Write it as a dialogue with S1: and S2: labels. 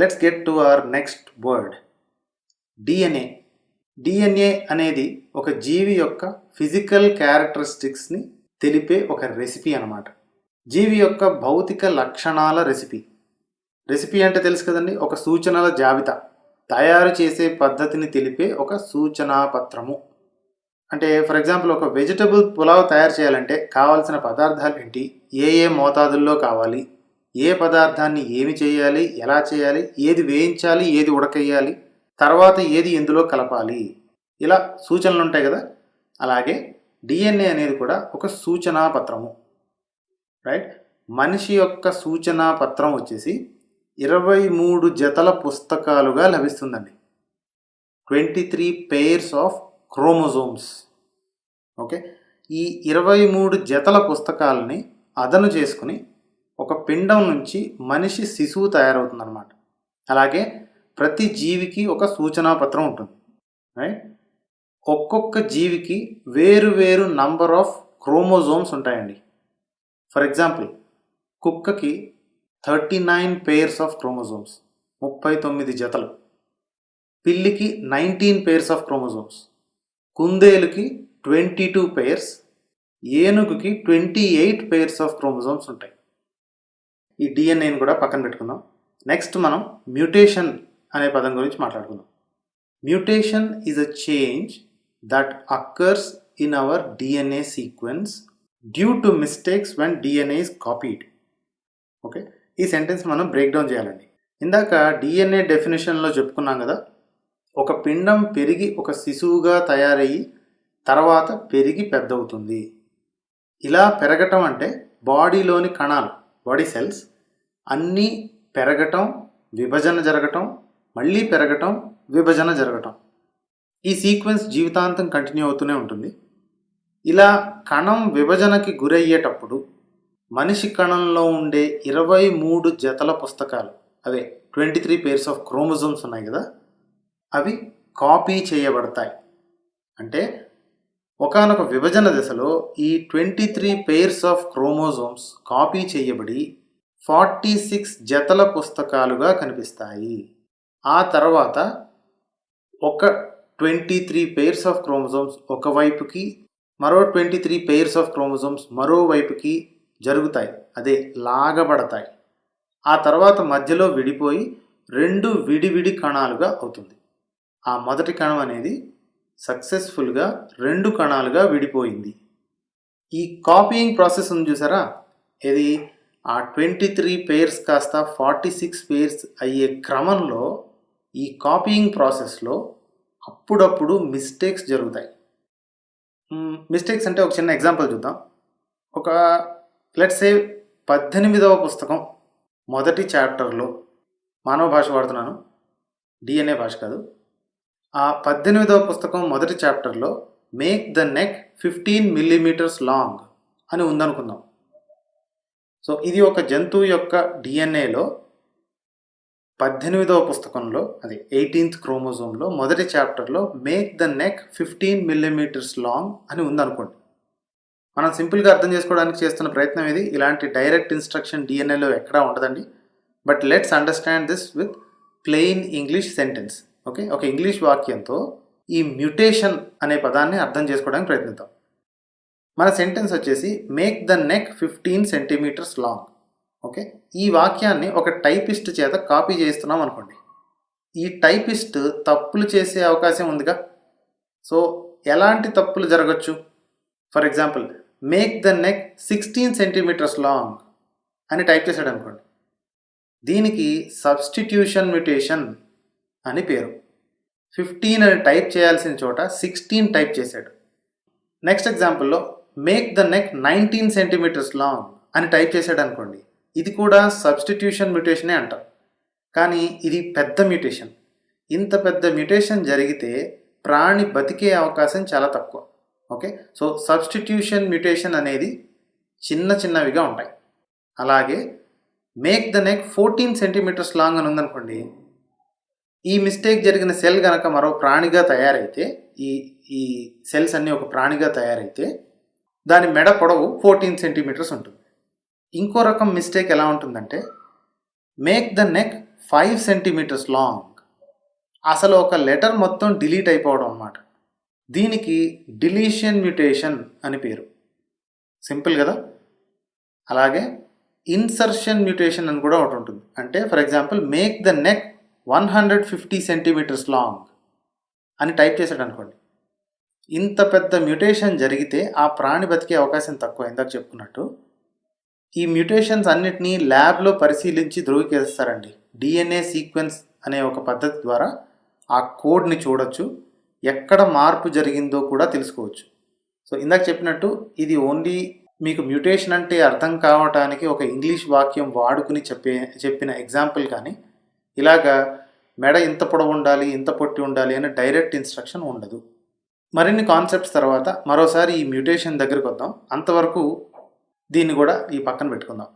S1: Let's get to our next word DNA DNA అనేది ఒక జీవి యొక్క ఫిజికల్ క్యారెక్టరిస్టిక్స్ని తెలిపే ఒక రెసిపీ అన్నమాట. జీవి యొక్క భౌతిక లక్షణాల రెసిపీ. రెసిపీ అంటే తెలుసు కదండి? ఒక సూచనల జాబితా. తయారు చేసే పద్ధతిని తెలిపే ఒక సూచనా పత్రము. అంటే ఫర్ ఎగ్జాంపుల్ ఒక వెజిటబుల్ పులావ్ తయారు చేయాలంటే కావాల్సిన పదార్థాలు ఏంటి? ఏ ఏ మోతాదుల్లో కావాలి? ఏ పదార్థాన్ని ఏమి చేయాలి ఎలా చేయాలి ఏది వేయించాలి ఏది ఉడకేయాలి తర్వాత ఏది ఎందులో కలపాలి. ఇలా సూచనలు ఉంటాయి కదా? అలాగే డిఎన్ఏ అనేది కూడా ఒక సూచనా పత్రము. రైట్ మనిషి యొక్క సూచనా పత్రం వచ్చేసి ఇరవై మూడు జతల పుస్తకాలుగా లభిస్తుందండి. Twenty three pairs of chromosomes okay ఈ ఇరవై మూడు జతల పుస్తకాలని అదను చేసుకుని ఒక పిండం నుంచి మనిషి శిశువు తయారవుతుందన్నమాట. అలాగే ప్రతి జీవికి ఒక సూచనా పత్రం ఉంటుంది. రైట్? ఒక్కొక్క జీవికి వేరు వేరు నంబర్ ఆఫ్ క్రోమోజోమ్స్ ఉంటాయండి. ఫర్ ఎగ్జాంపుల్ కుక్కకి thirty nine pairs of chromosomes ముప్పై తొమ్మిది జతలు. పిల్లికి నైన్టీన్ పేర్స్ ఆఫ్ క్రోమోజోమ్స్ కుందేలుకి twenty two pairs ఏనుగుకి twenty eight pairs of chromosomes ఉంటాయి. ఈ డిఎన్ఏని కూడా పక్కన పెట్టుకుందాం. నెక్స్ట్ మనం మ్యూటేషన్ అనే పదం గురించి మాట్లాడుకుందాం. Mutation is a change that occurs in our DNA sequence due to mistakes when DNA is copied okay ఈ సెంటెన్స్ మనం బ్రేక్ డౌన్ చేయాలండి. ఇందాక డిఎన్ఏ డెఫినేషన్లో చెప్పుకున్నాం కదా ఒక పిండం పెరిగి ఒక శిశువుగా తయారయ్యి తర్వాత పెరిగి పెద్దవుతుంది. ఇలా పెరగటం అంటే బాడీలోని కణాలు బాడీ సెల్స్ అన్నీ పెరగటం విభజన జరగటం మళ్ళీ పెరగటం విభజన జరగటం. ఈ సీక్వెన్స్ జీవితాంతం కంటిన్యూ అవుతూనే ఉంటుంది. ఇలా కణం విభజనకి గురయ్యేటప్పుడు మనిషి కణంలో ఉండే ఇరవై మూడు జతల పుస్తకాలు అదే twenty three pairs of chromosomes ఉన్నాయి కదా అవి కాపీ చేయబడతాయి. అంటే ఒకనొక విభజన దశలో ఈ twenty three pairs of chromosomes copy చేయబడి ఫార్టీ సిక్స్ జతల పుస్తకాలుగా కనిపిస్తాయి. ఆ తర్వాత ఒక twenty three pairs of chromosomes ఒకవైపుకి మరో twenty three pairs of chromosomes మరోవైపుకి జరుగుతాయి. అదే లాగబడతాయి. ఆ తర్వాత మధ్యలో విడిపోయి రెండు విడివిడి కణాలుగా అవుతుంది. ఆ మొదటి కణం అనేది సక్సెస్ఫుల్గా రెండు కణాలుగా విడిపోయింది. ఈ కాపీయింగ్ ప్రాసెస్ ఉంది చూసారా? ఇది ఆ ట్వంటీ త్రీ పేర్స్ కాస్త ఫార్టీ సిక్స్ పేర్స్ అయ్యే క్రమంలో ఈ కాపీయింగ్ ప్రాసెస్లో అప్పుడప్పుడు మిస్టేక్స్ జరుగుతాయి. మిస్టేక్స్ అంటే ఒక చిన్న ఎగ్జాంపుల్ చూద్దాం. ఒక లెట్స్ సే పద్దెనిమిదవ పుస్తకం మొదటి చాప్టర్లో మానవ భాష వాడుతున్నాను. డిఎన్ఏ భాష కాదు. ఆ పద్దెనిమిదవ పుస్తకం మొదటి చాప్టర్లో make the neck fifteen millimetres long అని ఉందనుకుందాం. సో ఇది ఒక జంతువు యొక్క డిఎన్ఏలో పద్దెనిమిదవ పుస్తకంలో అది ఎయిటీన్త్ క్రోమోజోమ్లో మొదటి చాప్టర్లో make the neck fifteen millimetres long అని ఉందనుకోండి. మనం సింపుల్గా అర్థం చేసుకోవడానికి చేస్తున్న ప్రయత్నం ఇది. ఇలాంటి డైరెక్ట్ ఇన్స్ట్రక్షన్ డిఎన్ఏలో ఎక్కడా ఉండదండి. But let's understand this with plain English sentence. Okay? ఒక ఇంగ్లీష్ వాక్యంతో ఈ మ్యూటేషన్ అనే పదాన్ని అర్థం చేసుకోవడానికి ప్రయత్నిద్దాం. మన సెంటెన్స్ వచ్చేసి make the neck fifteen centimetres long okay? ఈ వాక్యాన్ని ఒక టైపిస్ట్ చేత కాపీ చేస్తున్నాం అనుకోండి. ఈ టైపిస్ట్ తప్పులు చేసే అవకాశం ఉందిగా? సో ఎలాంటి తప్పులు జరగచ్చు? For example make the neck sixteen centimetres long అని టైప్ చేశాడు అనుకోండి. దీనికి సబ్స్టిట్యూషన్ మ్యూటేషన్ అని పేరు. ఫిఫ్టీన్ అని టైప్ చేయాల్సిన చోట సిక్స్టీన్ టైప్ చేశాడు. Next ఎగ్జాంపుల్లో make the neck nineteen centimetres long అని టైప్ చేశాడు అనుకోండి. ఇది కూడా సబ్స్టిట్యూషన్ మ్యూటేషనే అంటాం. కానీ ఇది పెద్ద మ్యూటేషన్ ఇంత పెద్ద మ్యూటేషన్ జరిగితే ప్రాణి బతికే అవకాశం చాలా తక్కువ. ఓకే సో సబ్స్టిట్యూషన్ మ్యూటేషన్ అనేది చిన్న చిన్నవిగా ఉంటాయి. అలాగే make the neck fourteen centimetres long అని ఉందనుకోండి. ఈ మిస్టేక్ జరిగిన సెల్ కనుక మరో ప్రాణిగా తయారైతే ఈ ఈ సెల్స్ అన్నీ ఒక ప్రాణిగా తయారైతే దాని మెడ పొడవు ఫోర్టీన్ సెంటీమీటర్స్ ఉంటుంది. ఇంకో రకం మిస్టేక్ ఎలా ఉంటుందంటే make the neck five centimetres long. అసలు ఒక లెటర్ మొత్తం డిలీట్ అయిపోవడం అన్నమాట. దీనికి డిలీషన్ మ్యూటేషన్ అని పేరు. సింపుల్ కదా? అలాగే ఇన్సర్షన్ మ్యూటేషన్ అని కూడా ఒకటి ఉంటుంది. అంటే for example make the neck one hundred fifty centimetres long అని టైప్ చేశాడు అనుకోండి. ఇంత పెద్ద మ్యూటేషన్ జరిగితే ఆ ప్రాణి బతికే అవకాశం తక్కువ. ఇందాక చెప్పుకున్నట్టు ఈ మ్యూటేషన్స్ అన్నిటినీ ల్యాబ్లో పరిశీలించి ధృవీకరిస్తారండి. డిఎన్ఏ సీక్వెన్స్ అనే ఒక పద్ధతి ద్వారా ఆ కోడ్ని చూడొచ్చు. ఎక్కడ మార్పు జరిగిందో కూడా తెలుసుకోవచ్చు. సో ఇందాక చెప్పినట్టు ఇది ఓన్లీ మీకు మ్యూటేషన్ అంటే అర్థం కావటానికి ఒక ఇంగ్లీష్ వాక్యం వాడుకుని చెప్పే చెప్పిన ఎగ్జాంపుల్ కానీ ఇలాగా మెడ ఇంత పొడవు ఉండాలి ఇంత పొట్టి ఉండాలి అని డైరెక్ట్ ఇన్స్ట్రక్షన్ ఉండదు. మరిన్ని కాన్సెప్ట్స్ తర్వాత మరోసారి ఈ మ్యూటేషన్ దగ్గరికి వద్దాం. అంతవరకు దీన్ని కూడా ఈ పక్కన పెట్టుకుందాం.